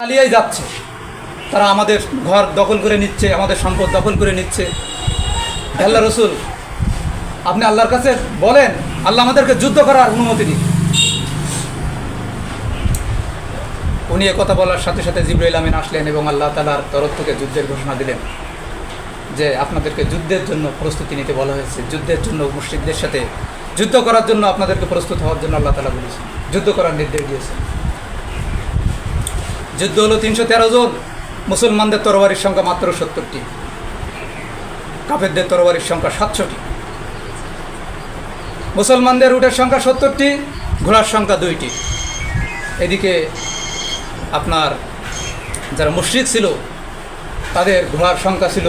চালিয়েই যাচ্ছে। তারা আমাদের ঘর দখল করে নিচ্ছে, আমাদের সম্পদ দখল করে নিচ্ছে। আল্লাহ রসুল, আপনি আল্লাহর কাছে বলেন, আল্লাহ আমাদেরকে যুদ্ধ করার অনুমতি দিন। উনি কথা বলার সাথে সাথে জিব্রাইল আমিন আসলেন এবং আল্লাহ তালার তরফ থেকে যুদ্ধের ঘোষণা দিলেন যে আপনাদেরকে যুদ্ধের জন্য প্রস্তুতি নিতে বলা হয়েছে। যুদ্ধের জন্য মুসজিদদের সাথে যুদ্ধ করার জন্য আপনাদেরকে প্রস্তুত হওয়ার জন্য আল্লাহ তালা বলেছেন। যুদ্ধ করার নির্দেশ দিয়েছেন। যুদ্ধ হলো তিনশো তেরো জন মুসলমানদের তরবারির সংখ্যা মাত্র সত্তরটি। কাফেরদের তরবারির সংখ্যা সাতশোটি। মুসলমানদের উটের সংখ্যা সত্তরটি, ঘোড়ার সংখ্যা দুইটি। এদিকে আপনার যারা মুশ্রিক ছিল, তাদের ঘোড়ার সংখ্যা ছিল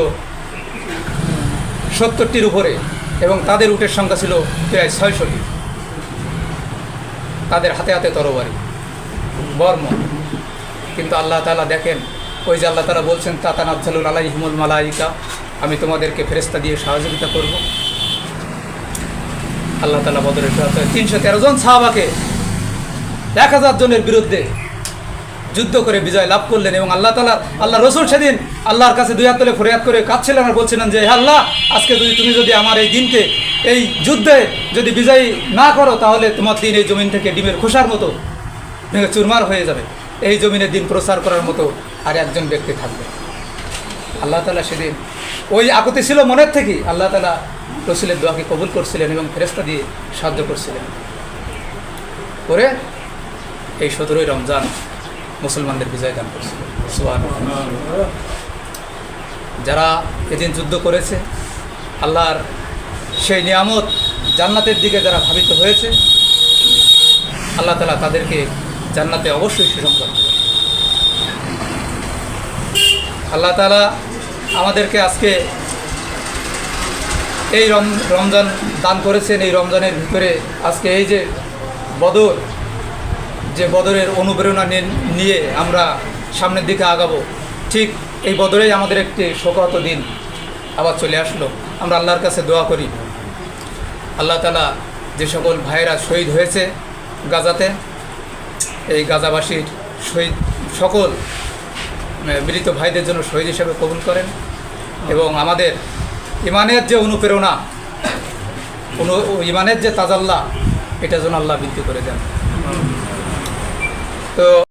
সত্তরটির উপরে এবং তাদের উটের সংখ্যা ছিল প্রায় ছয়শটি। তাদের হাতে হাতে তরবারি, বর্ম। কিন্তু আল্লাহ তালা দেখেন, ওই যে আল্লাহ তালা বলছেন তাতা নাজ্জালুল আলাইহিমুল মালাইকা আমি তোমাদেরকে ফেরেস্তা দিয়ে সহযোগিতা করব। আল্লাহ তালা বদরের তিনশো তেরো জন সাহাবাকে এক হাজার জনের বিরুদ্ধে যুদ্ধ করে বিজয় লাভ করলেন এবং আল্লাহ তালা আল্লাহ রসুল সেদিন আল্লাহর কাছে দুই হাত তুলে ফরিয়াদ করে কাঁদছিলেন আর বলছিলেন যে আল্লাহ, আজকে যদি তুমি যদি আমার এই দিনকে, এই যুদ্ধে যদি বিজয়ী না করো, তাহলে তোমার দিন এই জমিন থেকে ডিমের খোসার মতো ভেঙে চুরমার হয়ে যাবে। এই জমিনে দিন প্রচার করার মতো আর একজন ব্যক্তি থাকবে। আল্লাহ তালা সেদিন ওই আকুতি ছিল মনের থেকেই আল্লাহ তালা রসুলের দোয়াকে কবুল করছিলেন এবং ফেরেস্তা দিয়ে সাহায্য করছিলেন। করে এই সতেরোই রমজান মুসলমানদের বিজয় দান করছিল। যারা এদিন যুদ্ধ করেছে, আল্লাহর সেই নিয়ামত জান্নাতের দিকে যারা ভাবিত হয়েছে, আল্লাহ তালা তাদেরকে জান্নাতে অবশ্যই সুসংবাদ। আল্লাহ তালা আমাদেরকে আজকে এই রম, রমজান দান করেছেন, এই রমজানের ভিতরে আজকে এই যে বদর, যে বদরের অনুপ্রেরণা নিয়ে- আমরা সামনের দিকে আগাবো, ঠিক এই বদরেই আমাদের একটি শোকত দিন আবার চলে আসলো আমরা আল্লাহর কাছে দোয়া করি আল্লাহ তালা যে সকল ভাইয়েরা শহীদ হয়েছে গাজাতে এই গাজাবাসীর শহীদ সকল মৃত ভাইদের জন্য শহীদ হিসেবে কবুল করেন এবং আমাদের ইমানের যে অনুপ্রেরণা, অনু, ইমানের যে তাজাল্লা, এটা যেন আল্লাহ বৃদ্ধি করে দেন। তো